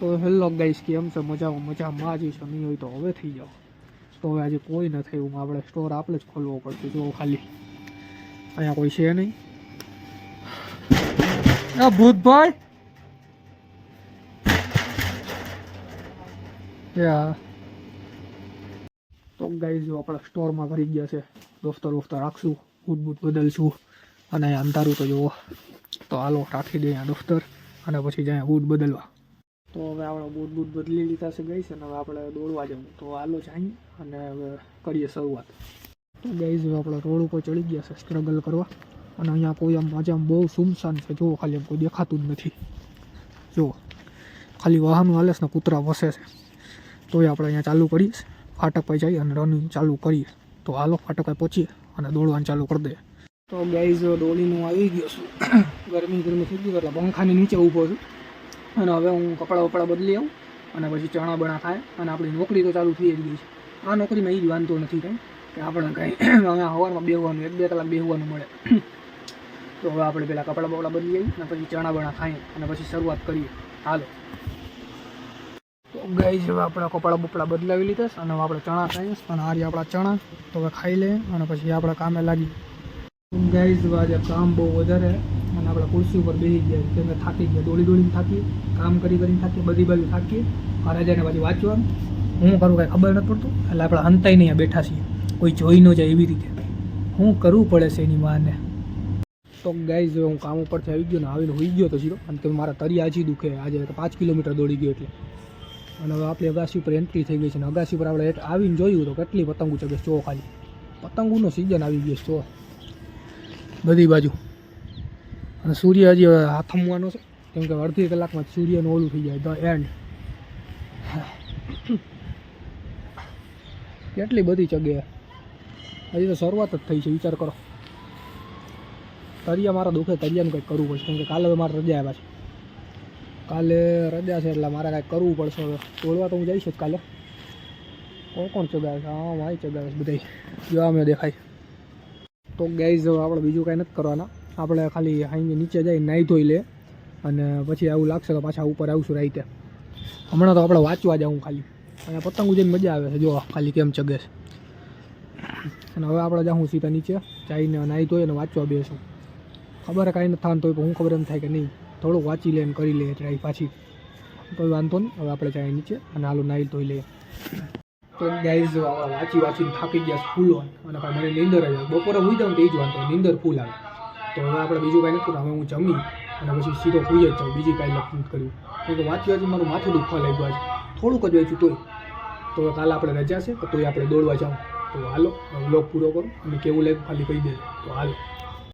તો hello guys એમ છે? મજામાં મજામાં. જ છે નહીં હોય તો હવે થઈ જાઓ તો હવે આજે કોઈ ન થયું આપણે સ્ટોર આપણે જ ખોલવો પડશે. જો ખાલી. અહીંયા કોઈ છે નહીં. આ ભૂતભાઈ! તો ગાઈઝ જો આપણે સ્ટોરમાં ભરી ગયા છે. દોસ્તર વોસ્તર રાખશું બૂટ બૂટ બદલશું, અને અંધારું તો જુઓ. તો હાલો રાખી અહીંયા દફતર, અને પછી જાય બૂટ બદલવા. તો હવે આપણે બૂટ બૂટ બદલી લીધા છે ગઈ છે અને હવે આપણે દોડવા જવું. તો હાલો જાય અને હવે કરીએ શરૂઆત. તો ગાઈઝ હવે આપણે રોડ ઉપર ચડી ગયા છે સ્ટ્રગલ કરવા. અને અહીંયા કોઈ આમ આજે આમ બહુ સુમસાન છે. જુઓ ખાલી આમ કોઈ દેખાતું જ નથી. જુઓ ખાલી વાહનો હાલે ને કૂતરા વસે છે. તોય આપણે અહીંયા ચાલુ કરીએ ફાટક પર જઈએ અને રનિંગ ચાલુ કરીએ. તો હાલો ફાટક પર પહોંચીએ અને દોડવાનું ચાલુ કરી દઈએ. તો ગાઈઝ દોડીને હું આવી ગયો છું. ગરમી ગરમી થઈ ગયું એટલે પંખાની નીચે ઊભો છું. અને હવે હું કપડાં વપડા બદલી આવું અને પછી ચણા બણા થાય અને આપણી નોકરી તો ચાલુ થઈ જ ગઈ છે. આ નોકરીમાં એ જ વાંધો નથી કંઈ, કે આપણે કંઈ અહીંયા હવારમાં બેહવાનું, એક બે કલાક બેહવાનું મળે. તો હવે આપણે પહેલાં કપડાં બપડા બદલી આવી અને પછી ચણા બણા ખાઈએ અને પછી શરૂઆત કરીએ. હાલો. તો ગઈ જેવા આપણા કપડાં બપડા બદલાવી લીધા અને આપણે ચણા ખાઈએ અને રહ્યા આપણા ચણા. તો હવે ખાઈ લઈએ અને પછી આપણે કામે લાગી જેવા આજે કામ બહુ વધારે અને આપણે ખુરશી ઉપર બેસી ગયા કેમ કે થાકી ગયા. દોડી દોડીને થાકી કામ કરી કરીને થાકી બધી બાજુ થાકી આ જઈને પછી વાંચવાનું. હું કરું કાંઈ ખબર નથી પડતું, એટલે આપણે હંતાઈ નહીં બેઠા છીએ. કોઈ જોઈ ન જાય એવી રીતે. હું કરવું પડે છે એની માને. તો ગાઈઝ હું કામ ઉપરથી આવી ગયો ને, આવીને હોઈ ગયો તો સીધો અને કે મારા તરી હજી દુખે. આજે પાંચ કિલોમીટર દોડી ગયો એટલે. અને હવે આપણી અગાસી ઉપર એન્ટ્રી થઈ ગઈ છે અને અગાસી ઉપર આપણે આવીને જોયું તો કેટલી પતંગો ચગે ચો ખાલી. પતંગોનો સિઝન આવી ગયો ચો બધી બાજુ. અને સૂર્ય હજી હવે હાથમવાનો છે. કેમ કે અડધી કલાકમાં જ સૂર્યનું ઓલું થઈ જાય ધ એન્ડ કેટલી બધી જગ્યાએ. હજી તો શરૂઆત જ થઈ છે, વિચાર કરો. તરિયા મારા દુઃખે તરિયાનું કંઈક કરવું પડશે, કેમ કે કાલે હવે મારે રજા આવ્યા છે. કાલે રજા છે, એટલે મારે કાંઈક કરવું પડશે હવે. તોડવા તો હું જઈશ જ કાલે. કોણ કોણ ચગાવે છે? હા, માય ચગાવે છે બધા જોવા મેં દેખાય. તો ગાઈઝ આપણે બીજું કાંઈ નથી કરવાના. આપણે ખાલી અહીં નીચે જઈ નાહી ધોઈ લે અને પછી આવું લાગશે તો પાછા ઉપર આવશું રાઈતે. હમણાં તો આપણે વાંચવા જાઉં ખાલી. અને પતંગ ઉજઈને મજા આવે છે, જો ખાલી કેમ ચગે છે. અને હવે આપણે જાઉં સીધા નીચે, જઈને નાહી ધોઈ અને વાંચવા બેસું. ખબર કાંઈ નથી થવાનું તો હું ખબર એમ થાય કે નહીં, થોડુંક વાંચી લે ને કરી લે ટ્રાય પાછી. કોઈ વાંધો નહીં, હવે આપણે જાય નીચે અને હાલું નાહી ધોઈ લઈએ. તો ગાઈઝ વાંચી વાંચીને થાકી ગયા ફૂલ અને મને નીંદર આવી. બપોરે ઉઈ જાઉં તો એ જ વાંધો, નીંદર ફૂલ આવે. તો હવે આપણે બીજું કાંઈ નથી હવે હું જમી અને પછી સીધો જ જાઉં. બીજી કાંઈ નથી કર્યું. કારણ કે વાંચી વાંચી મારું માથું દુખવા લાગ્યું આજે. થોડુંક જ વાંચ્યું તોય. તો કાલે આપણે રજા છે તોય આપણે દોડવા જાઉં. તો હાલો લોક પૂરો કરું અને કેવું લાગ્યું ખાલી કહી દે તો હાલો.